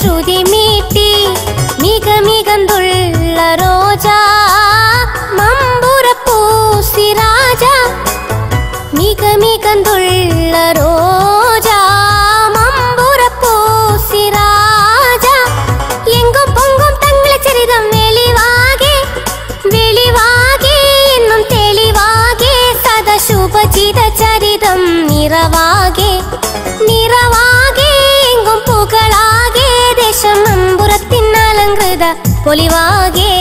ஸ்ருதி மீட்டி மிக மிகந்துள்ள ரோஜா மம்புர பூசி ராஜா மிக மிகந்துள்ள പൊലിവാകെ.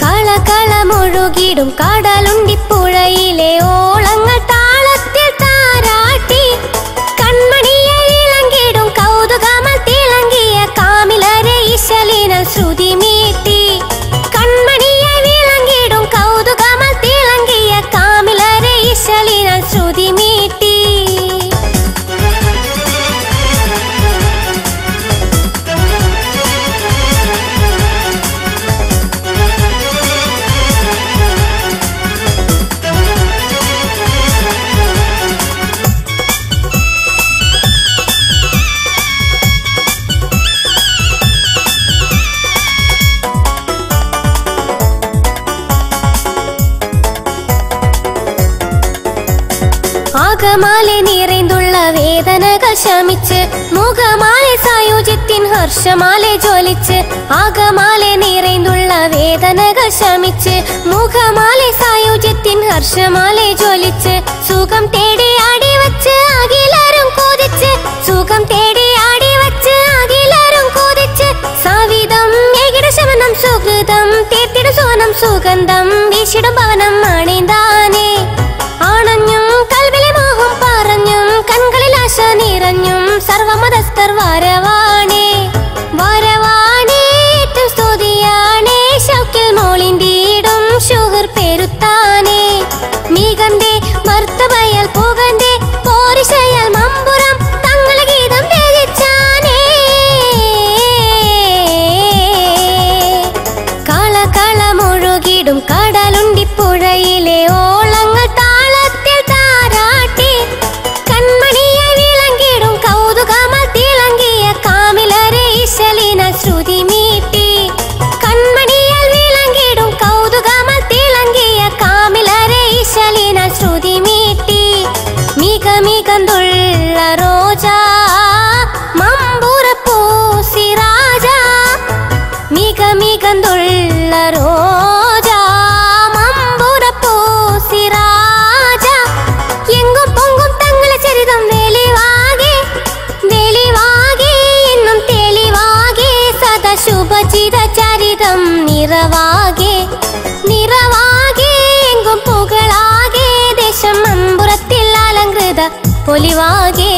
കള കള മുഴുകിടും കടലുണ്ടിപ്പുഴയിലെ ഓളങ്ങൾ താളത്തിൽ താരാട്ടി. കൺമണിയെ ഇളങ്ങിടും കൗതുകമൽ തിളങ്ങിയ കാമിലരെ ഇശലിന ശ്രുതി ആകമാലെ നിറൈന്തുള്ള വേദനകൾ ശമിച്ച് മുഖമാലെ സായുജ്യത്തിൻ ഹർഷമാലെ ജ്വലിച്ച് ആകമാലെ നിറൈന്തുള്ള വേദനകൾ ശമിച്ച് മുഖമാലെ സായുജ്യത്തിൻ ഹർഷമാലെ ജ്വലിച്ച് സുഖം തേടി ആടി അഖിലരും കൊതിച്ച് സുഖം തേടി ആടി അഖിലരും കൊതിച്ച് സവിധം ഏകിട ശമനം സുഹൃതം തീർത്തിട സോനം സുഗന്ധം ഭവനം അണിന്താനേ ஒருத்தர் வரவா? നിറവാകെ നിറവാകെ എങ്കും പുകളാകെ ദേശം അമ്പുറത്തിൽ അലങ്കൃത പൊലിവാകെ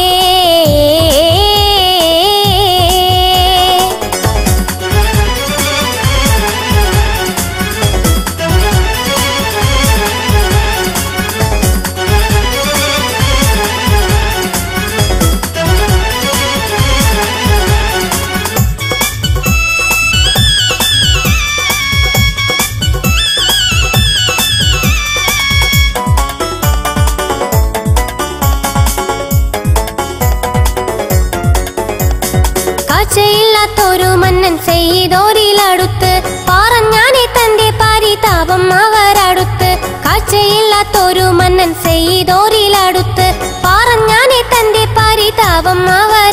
മന്നൻ ചെയ്തോരിലടുത്ത് പറഞ്ഞാനേ തന്റെ പരിതാപം അവരടുത്ത്. കാഴ്ചയില്ലാത്തൊരു മന്നൻ ചെയ്തോരിലടുത്ത് പറഞ്ഞാനേ തന്റെ പരിതാപം അവരടുത്ത്.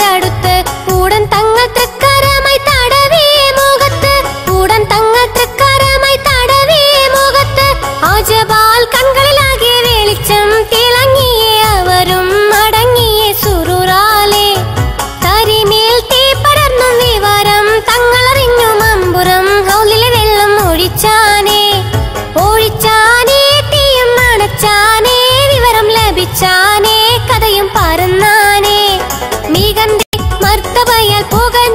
மர்த்தவையால் புகழ்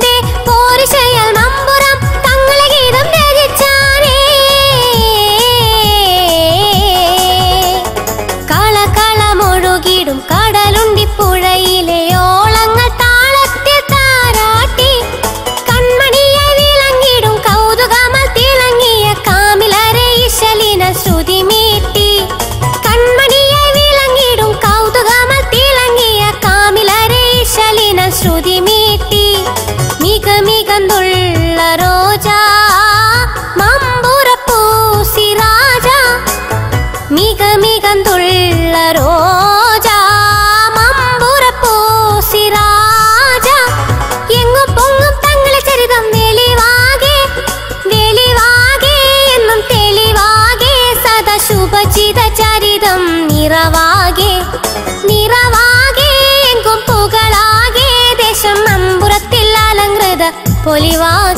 മിക മികന്തുള്ള രോജ മമ്പുറപ്പൂസി രാജ. എങ്ങും പൊങ്ങും തങ്ങളെ ചരിതം വെളിവാകെ വെളിവാകെ എന്നും തെളിവാകെ സദാ ശുഭചിത ചരിതം നിറവാകെ നിറവാകെ എങ്കും പുകളാകെ ദേശം അമ്പുറത്തിൽ അലങ്കൃത പൊലിവാകേ